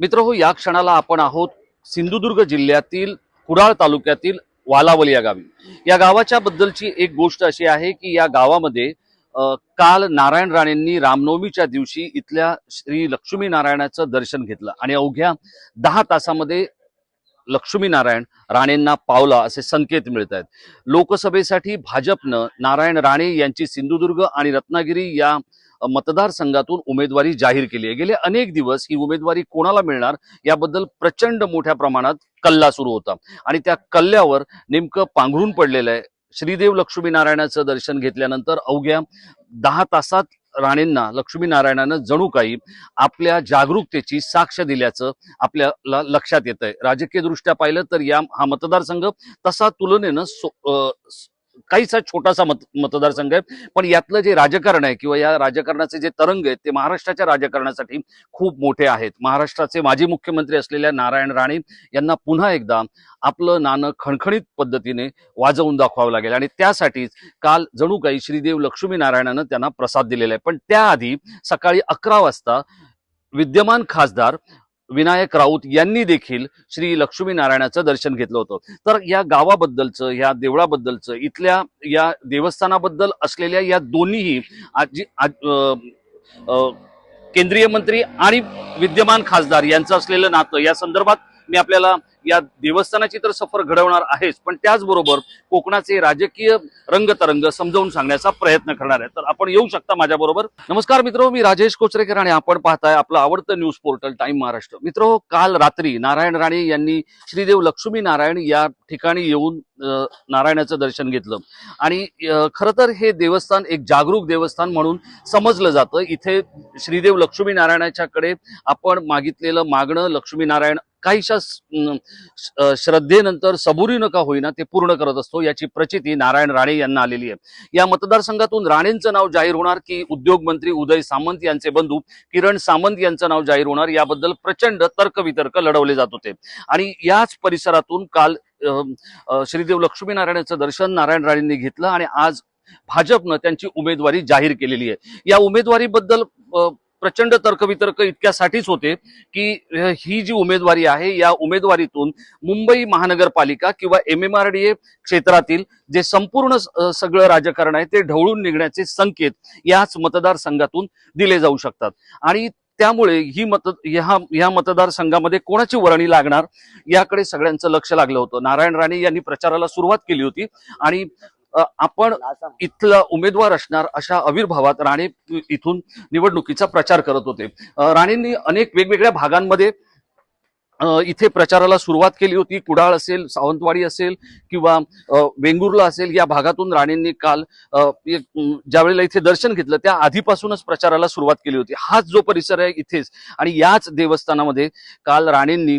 मित्र हो या क्षणाला आपण आहोत सिंधुदुर्ग जिल्ह्यातील कुडाळ तालुक्यातील वालावल या गावी. या गावाच्या बद्दलची एक गोष्ट अशी आहे की या गावामध्ये काल नारायण राणेंनी रामनवमीच्या दिवशी इथल्या श्री लक्ष्मी नारायणाचं दर्शन घेतलं आणि अवघ्या दहा तासामध्ये लक्ष्मी नारायण राणेंना पावला असे संकेत मिळत आहेत लोकसभेसाठी भाजपनं नारायण राणे यांची सिंधुदुर्ग आणि रत्नागिरी या मतदारसंघातून उमेदवारी जाहीर केली आहे. गेले अनेक दिवस ही उमेदवारी कोणाला मिळणार याबद्दल प्रचंड मोठ्या प्रमाणात कल्ला सुरू होता. आणि त्या कल्ल्यावर नेमकं पांघरून पडलेलं आहे. श्रीदेव लक्ष्मी नारायणाचं दर्शन घेतल्यानंतर अवघ्या दहा तासात राणेंना लक्ष्मी नारायणानं जणू काही आपल्या जागरूकतेची साक्ष दिल्याचं आपल्याला लक्षात येत आहे राजकीय दृष्ट्या पाहिलं तर या हा मतदारसंघ तसा तुलनेनं सो- अं, काहीसा छोटासा मत मतदारसंघ आहे. पण यातलं जे राजकारण आहे किंवा या राजकारणाचे जे तरंग आहेत ते महाराष्ट्राच्या राजकारणासाठी खूप मोठे आहेत. महाराष्ट्राचे माजी मुख्यमंत्री असलेल्या नारायण राणे यांना पुन्हा एकदा आपलं नाणं खणखणीत पद्धतीने वाजवून दाखवावं लागेल. आणि त्यासाठीच काल जणू काही श्रीदेव लक्ष्मी नारायणानं त्यांना प्रसाद दिलेला आहे. पण त्याआधी सकाळी अकरा वाजता विद्यमान खासदार विनायक राऊत यांनी देखील श्री लक्ष्मी नारायणाचं दर्शन घेतलं होतं. तर या गावाबद्दलचं या देवळाबद्दलचं इथल्या या देवस्थानाबद्दल असलेल्या या दोन्हीही आजी आज- केंद्रीय मंत्री आणि विद्यमान खासदार यांचं असलेलं नातं या संदर्भात मी आपल्याला या देवस्थानाची तर सफर घडवणार आहेच पण त्याचबरोबर कोकणाचे राजकीय रंगतरंग समजावून सांगण्याचा प्रयत्न करणार आहे तर आपण येऊ शकता माझ्याबरोबर. नमस्कार मित्र मी राजेश कोचरेकर आणि आपण पाहताय आपलं आवडतं न्यूज पोर्टल टाइम महाराष्ट्र. मित्र हो, काल रात्री नारायण राणे यांनी श्रीदेव लक्ष्मी नारायण या ठिकाणी येऊन नारायणाचं दर्शन घेतलं. आणि खरं तर हे देवस्थान एक जागरूक देवस्थान म्हणून समजलं जातं. इथे श्रीदेव लक्ष्मी नारायणाच्याकडे आपण मागितलेलं मागणं लक्ष्मी नारायण काहीशा श्रद्धेनंतर सबुरीनं का होईना ते पूर्ण करत असतो याची प्रचिती नारायण राणे यांना आलेली आहे. या मतदारसंघातून राणेंचं नाव जाहीर होणार की उद्योग मंत्री उदय सामंत यांचे बंधू किरण सामंत यांचं नाव जाहीर होणार याबद्दल प्रचंड तर्कवितर्क लढवले जात होते. आणि याच परिसरातून काल श्रीदेव लक्ष्मीनारायणाचं दर्शन नारायण राणेंनी घेतलं आणि आज भाजपनं त्यांची उमेदवारी जाहीर केलेली आहे. या उमेदवारीबद्दल अं, प्रचंड तर्कवितर्क इतक्यासाठीच होते की ही जी उमेदवारी आहे या उमेदवारीतून मुंबई महानगरपालिका किंवा M M R D A क्षेत्रातील जे संपूर्ण सगळं राजकारण आहे ते ढवळून निघण्याचे संकेत याच मतदारसंघातून दिले जाऊ शकतात. आणि त्यामुळे ही मत ह्या ह्या मतदारसंघामध्ये कोणाची वर्णी लागणार याकडे सगळ्यांचं लक्ष लागलं होतं. नारायण राणे यांनी प्रचाराला सुरुवात केली होती आणि आपण इथला उमेदवार असणार अशा आविर्भावात राणे इथून निवडणुकीचा प्रचार करत होते. राणेंनी अनेक वेगवेगळ्या भागांमध्ये इथे प्रचाराला सुरुवात केली होती. कुडाळ असेल सावंतवाडी असेल किंवा वेंगुर्ला असेल या भागातून राणेंनी काल ज्यावेळेला इथे दर्शन घेतलं त्या आधीपासूनच प्रचाराला सुरुवात केली होती. हाच जो परिसर आहे इथेच. आणि याच देवस्थानामध्ये काल राणेंनी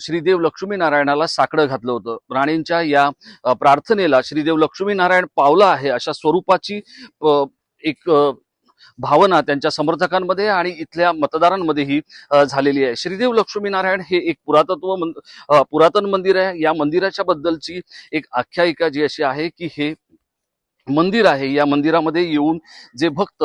श्रीदेव लक्ष्मीनारायणाला साकडं घातलं होतं. राणेंच्या या प्रार्थनेला श्रीदेव लक्ष्मी नारायण पावला आहे अशा स्वरूपाची एक भावना त्यांच्या समर्थकांमध्ये आणि इथल्या मतदारांमध्येही झालेली आहे. श्रीदेव लक्ष्मी नारायण हे एक पुरातत्व पुरातन मंदिर आहे. या मंदिराच्या बद्दलची एक आख्यायिका जी अशी आहे की हे मंदिर आहे. या मंदिरामध्ये येऊन जे भक्त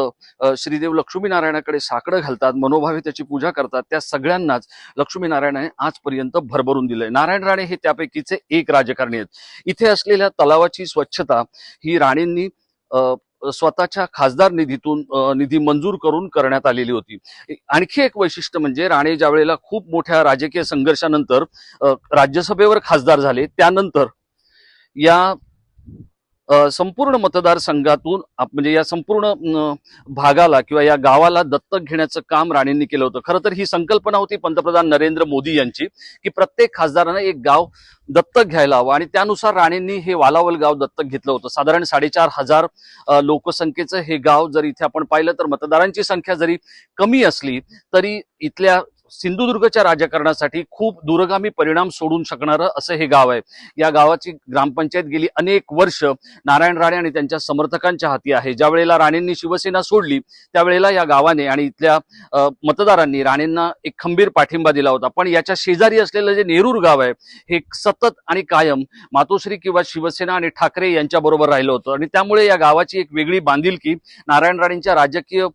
श्रीदेव लक्ष्मीनारायणाकडे साकडं घालतात मनोभावे त्याची पूजा करतात त्या सगळ्यांनाच लक्ष्मीनारायणाने आजपर्यंत भरभरून दिलंय. नारायण राणे हे त्यापैकीचे एक राजकारणी आहेत. इथे असलेल्या तलावाची स्वच्छता ही राणेंनी स्वतःच्या खासदार निधीतून निधी मंजूर करून करण्यात आलेली होती. आणखी एक वैशिष्ट्य म्हणजे राणे ज्यावेळेला खूप मोठ्या राजकीय संघर्षानंतर राज्यसभेवर खासदार झाले त्यानंतर या संपूर्ण मतदारसंघातून आप- म्हणजे या संपूर्ण भागाला किंवा या गावाला दत्तक घेण्याचं काम राणेंनी केलं होतं. खरं तर ही संकल्पना होती पंतप्रधान नरेंद्र मोदी यांची की प्रत्येक खासदारानं एक गाव दत्तक घ्यायला हवं आणि त्यानुसार राणेंनी हे वालावल गाव दत्तक घेतलं होतं. साधारण साडेचार हजार लोकसंख्येचं हे गाव जर इथे आपण पाहिलं तर मतदारांची संख्या जरी कमी असली तरी इथल्या सिंधुदुर्गच्या राजकारणासाठी खूप दूरगामी परिणाम सोडून शकणारं असं हे गाव आहे. या गावाची ग्रामपंचायत गेली अनेक वर्ष नारायण राणे आणि त्यांच्या समर्थकांच्या हाती आहे. ज्या वेळेला राणेंनी शिवसेना सोडली त्यावेळेला या गावाने आणि इथल्या मतदारांनी राणेंना एक खंबीर पाठिंबा दिला होता. पण याच्या शेजारी असलेलं जे नेरूर गाव आहे हे सतत आणि कायम मातोश्री किंवा शिवसेना आणि ठाकरे यांच्याबरोबर राहिलं होतं. आणि त्यामुळे या गावाची एक वेगळी बांधिलकी नारायण राणेंच्या राजकीय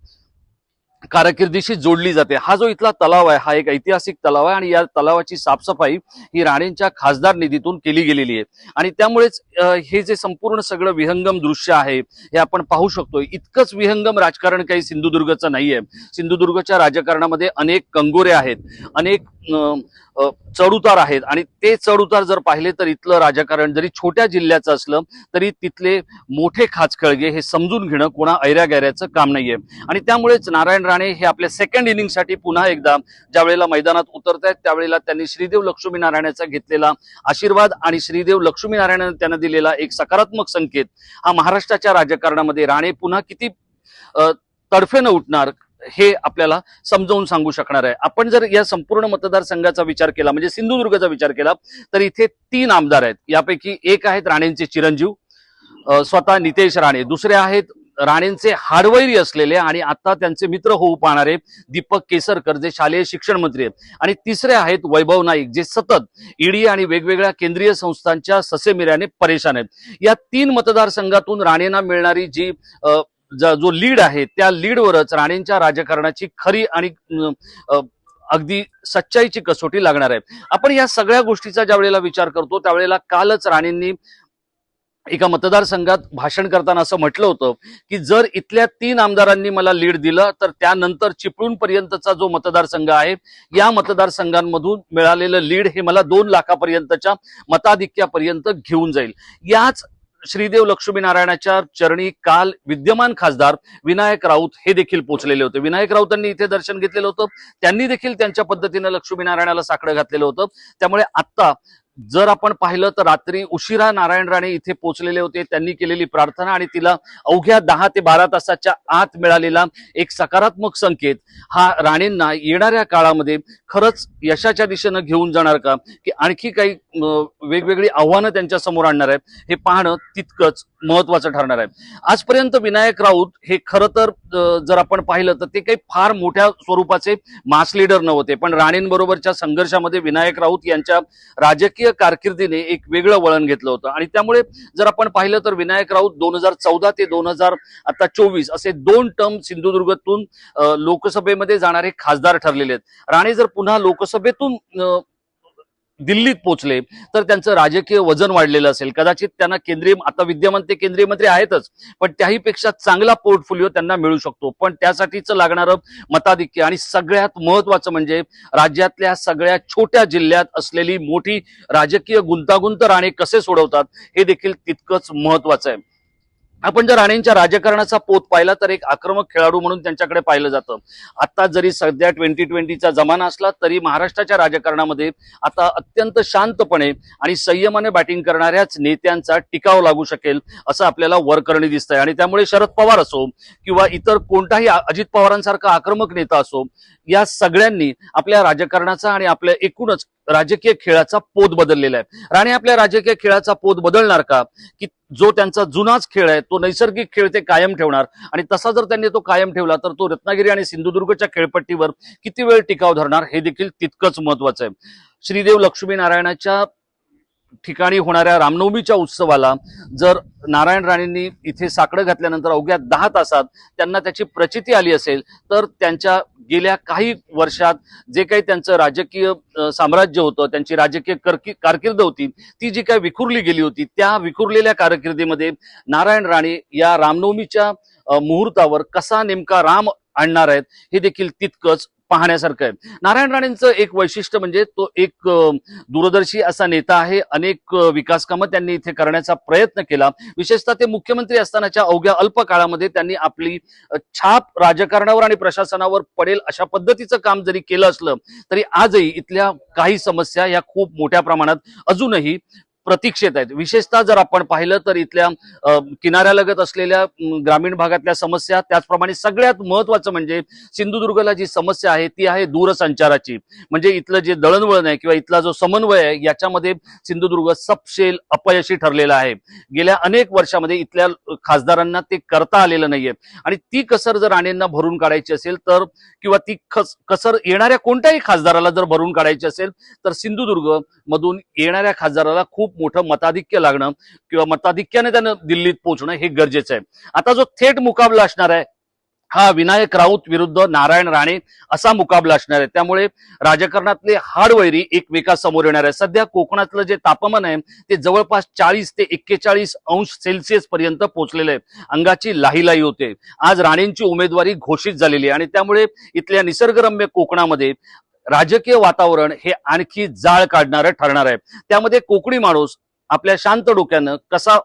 कारकिर्दीशी जोडली जाते. हा जो इथला तलाव आहे हा एक ऐतिहासिक तलाव आहे आणि या तलावाची साफसफाई ही राणेंच्या खासदार निधीतून केली गेलेली आहे. आणि त्यामुळेच हे जे संपूर्ण सगळं विहंगम दृश्य आहे हे आपण पाहू शकतो इतकंच विहंगम राजकारण काही सिंधुदुर्गचं नाहीये. सिंधुदुर्गच्या राजकारणामध्ये अनेक कंगोरे आहेत. अनेक चढउतार आहेत. आणि ते चढउतार जर पाहिले तर इथलं राजकारण जरी छोट्या जिल्ह्याचं असलं तरी तिथले मोठे खाचखळगे हे समजून घेणं कोणा ऐऱ्या गैऱ्याचं काम नाहीये. आणि त्यामुळेच नारायण राणे हे आपल्या सेकंड इनिंगसाठी पुन्हा एकदा ज्या वेळेला मैदानात उतरत आहेत त्यावेळेला त्यांनी श्रीदेव लक्ष्मी नारायणाचा घेतलेला आशीर्वाद आणि श्रीदेव लक्ष्मीनारायणानं त्यांना दिलेला एक सकारात्मक संकेत हा महाराष्ट्राच्या राजकारणामध्ये राणे पुन्हा किती तडफेनं उठणार हे आपल्याला समजावून सांगू शकणार आहे. आपण जर या संपूर्ण मतदारसंघाचा विचार केला म्हणजे सिंधुदुर्गचा विचार केला तर इथे तीन आमदार आहेत. यापैकी एक आहेत राणेंचे चिरंजीव स्वतः नितेश राणे. दुसरे आहेत राणेंचे हाडवैरी असलेले आणि आता त्यांचे मित्र होऊ पाहणारे दीपक केसरकर जे शालेय शिक्षण मंत्री आहेत. आणि तिसरे आहेत वैभव नाईक जे सतत ईडी आणि वेगवेगळ्या केंद्रीय संस्थांच्या ससेमिऱ्याने परेशान आहेत. या तीन मतदारसंघातून राणेंना मिळणारी जी आ, ज- जो लीड आहे त्या लीडवरच राणेंच्या राजकारणाची खरी आणि अगदी सच्चाईची कसोटी लागणार आहे. आपण या सगळ्या गोष्टीचा ज्या वेळेला विचार करतो त्यावेळेला कालच राणेंनी एका मतदारसंघात भाषण करताना असं म्हटलं होतं की जर इथल्या तीन आमदारांनी मला लीड दिलं तर त्यानंतर चिपळूण पर्यंतचा जो मतदारसंघ आहे या मतदारसंघांमधून मिळालेलं लीड हे मला दोन लाखापर्यंतच्या मताधिक्यापर्यंत घेऊन जाईल. याच श्रीदेव लक्ष्मी नारायणाच्या चरणी काल विद्यमान खासदार विनायक राऊत हे देखील पोहोचलेले होते. विनायक राऊतांनी इथे दर्शन घेतलेलं होतं. त्यांनी देखील त्यांच्या पद्धतीनं लक्ष्मी नारायणाला साकडं घातलेलं होतं. त्यामुळे आत्ता जर आपण पाहिलं तर रात्री उशिरा नारायण राणे इथे पोहोचलेले होते त्यांनी केलेली प्रार्थना आणि तिला अवघ्या दहा ते बारा तासाच्या आत मिळालेला एक सकारात्मक संकेत हा राणेंना येणाऱ्या काळामध्ये खरंच यशाच्या दिशेनं घेऊन जाणार का? की आणखी काही वेगवेगळी आव्हानं त्यांच्यासमोर आणणार आहे हे पाहणं तितकंच महत्वाचं ठरणार आहे. आजपर्यंत विनायक राऊत हे खरं तर जर आपण पाहिलं तर ते काही फार मोठ्या स्वरूपाचे मास लीडर नव्हते पण राणेंबरोबरच्या संघर्षामध्ये विनायक राऊत यांच्या राजकीय कारकिर्दीने एक वेगळं वळण घेतलं होतं. आणि त्यामुळे जर आपण पाहिलं तर विनायक राऊत दोन हजार चौदा ते दोन हजार आता चोवीस असे दोन टर्म सिंधुदुर्गातून अं, लोकसभेमध्ये जाणारे खासदार ठरलेले आहेत. राणे जर पुन्हा लोकसभेतून दिल्लीत पोहोचले तर त्यांचं राजकीय वजन वाढलेलं असेल. कदाचित त्यांना केंद्रीय आता विद्यमान ते केंद्रीय मंत्री आहेतच पण त्याही पेक्षा चांगला पोर्टफोलिओ त्यांना मिळू शकतो. पण त्यासाठीच लागणारं मताधिक्य आणि सगळ्यात महत्वाचं म्हणजे राज्यातल्या सगळ्या छोट्या जिल्ह्यात असलेली मोठी राजकीय गुंतागुंत राणे कसे सोडवतात हे देखील तितकंच महत्वाचं आहे. आपण जर राणेंच्या राजकारणाचा पोत पाहिला तर एक आक्रमक खेळाडू म्हणून त्यांच्याकडे पाहिलं जातं. आता जरी सध्या ट्वेंटी ट्वेंटीचा जमाना असला तरी महाराष्ट्राच्या राजकारणामध्ये आता अत्यंत शांतपणे आणि संयमाने बॅटिंग करणाऱ्याच नेत्यांचा टिकाव लागू शकेल असं आपल्याला वरकरणी दिसतंय. आणि त्यामुळे शरद पवार असो किंवा इतर कोणताही अजित पवारांसारखा आक्रमक नेता असो या सगळ्यांनी आपल्या राजकारणाचा आणि आपल्या एकूणच राजकीय खेळाचा पोत बदललेला आहे. राणे आपल्या राजकीय खेळाचा पोत बदलणार का? की जो त्यांचा जुनाच खेळ आहे तो नैसर्गिक खेळ ते कायम ठेवणार? आणि तसा जर त्यांनी तो कायम ठेवला तर तो रत्नागिरी आणि सिंधुदुर्गच्या खेळपट्टीवर किती वेळ टिकाव धरणार? हे देखील तितकंच महत्वाचं आहे. श्रीदेव लक्ष्मीनारायणाच्या ठिकाणी होणाऱ्या रामनवमीच्या उत्सवाला जर नारायण राणेंनी इथे साकडं घातल्यानंतर अवघ्या दहा तासात त्यांना त्याची प्रचिती आली असेल तर त्यांच्या गेल्या काही वर्षात जे काही त्यांचं राजकीय साम्राज्य होतं त्यांची राजकीय करकी कारकीर्द होती ती जी काही विखुरली गेली होती त्या विखुरलेल्या कारकिर्दीमध्ये नारायण राणे या रामनवमीच्या मुहूर्तावर कसा नेमका राम आणणार आहेत हे देखील तितकंच पाहण्यासारखं आहे. नारायण राणेंचं एक वैशिष्ट्य म्हणजे तो एक दूरदर्शी असा नेता आहे. अनेक विकास कामं त्यांनी इथे करण्याचा प्रयत्न केला. विशेषतः ते मुख्यमंत्री असतानाच्या अवघ्या अल्प काळामध्ये त्यांनी आपली छाप राजकारणावर आणि प्रशासनावर पडेल अशा पद्धतीचं काम जरी केलं असलं तरी आजही इथल्या काही समस्या या खूप मोठ्या प्रमाणात अजूनही प्रतीक्षेत आहेत. विशेषतः जर आपण पाहिलं तर इथल्या किनाऱ्यालगत असलेल्या ग्रामीण भागातल्या समस्या त्याचप्रमाणे सगळ्यात महत्वाचं म्हणजे सिंधुदुर्गला जी समस्या आहे ती आहे दूरसंचाराची. म्हणजे इथलं जे दळणवळण आहे किंवा इथला जो समन्वय आहे याच्यामध्ये सिंधुदुर्ग सपशेल अपयशी ठरलेला आहे. गेल्या अनेक वर्षामध्ये इथल्या खासदारांना ते करता आलेलं नाहीये. आणि ती कसर जर राणेंना भरून काढायची असेल तर किंवा ती खस कसर येणाऱ्या कोणत्याही खासदाराला जर भरून काढायची असेल तर सिंधुदुर्ग मधून येणाऱ्या खासदाराला खूप मोठं मताधिक्य लागणं किंवा मताधिक्याने त्यानं दिल्लीत पोहोचणं हे गरजेचं आहे. आता जो थेट मुकाबला असणार आहे हा विनायक राऊत विरुद्ध नारायण राणे असा मुकाबला असणार आहे. त्यामुळे राजकारणातले हाडवैरी एकमेकासमोर येणार आहे सध्या कोकणातलं जे तापमान आहे ते जवळपास चाळीस ते एक्केचाळीस अंश सेल्सिअस पर्यंत पोहोचलेलं आहे. अंगाची लाहीलाही होते. आज राणेंची उमेदवारी घोषित झालेली आहे आणि त्यामुळे इथल्या निसर्गरम्य कोकणामध्ये राजकीय वातावरण हे आणखी जाळ काढणारं ठरणार आहे. त्यामध्ये कोकणी माणूस आपल्या शांत डोक्यानं कसा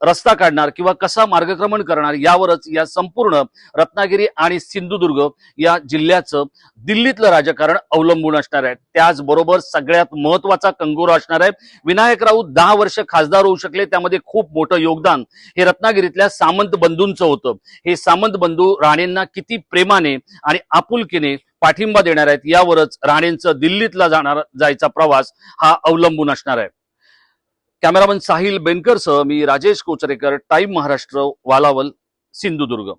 रस्ता काढणार किंवा कसा मार्गक्रमण करणार यावरच या संपूर्ण रत्नागिरी आणि सिंधुदुर्ग या जिल्ह्याचं दिल्लीतलं राजकारण अवलंबून असणार आहे. त्याचबरोबर सगळ्यात महत्त्वाचा कंगोरा असणार आहे. विनायक राऊत दहा वर्ष खासदार होऊ शकले. त्यामध्ये खूप मोठं योगदान हे रत्नागिरीतल्या सामंत बंधूंचं होतं. हे सामंत बंधू राणेंना किती प्रेमाने आणि आपुलकीने पाठिंबा देणार आहेत. यावरच राणेंचं दिल्लीतला जाणार जायचा प्रवास हा अवलंबून असणार आहे. कॅमेरामन साहिल बेनकरसह मी राजेश कोचरेकर टाईम महाराष्ट्र वालावल सिंधुदुर्ग.